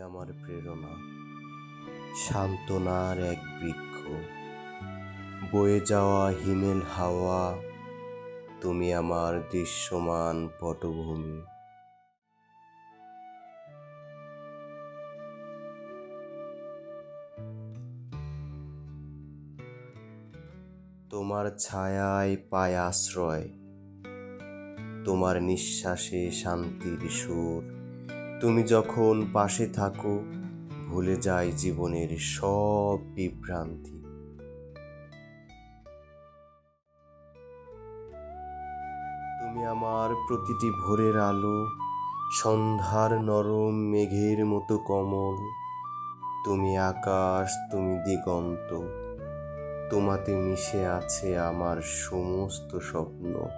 আমার প্রেরণা। সান্ত্বনার এক বৃক্ষ। বয়ে যাওয়া হিমেল হাওয়া, তুমি আমার দৃশ্যমান পটভূমি। তোমার ছায়ায় পায় আশ্রয়। তোমার নিঃশ্বাসে শান্তির সুর। তুমি যখন পাশে থাকো, ভুলে যায় জীবনের সব বিভ্রান্তি। তুমি আমার প্রতিটি ভোরের আলো, সন্ধ্যার নরম মেঘের মতো কমল। তুমি আকাশ, তুমি দিগন্ত। তোমাতে মিশে আছে আমার সমস্ত স্বপ্ন।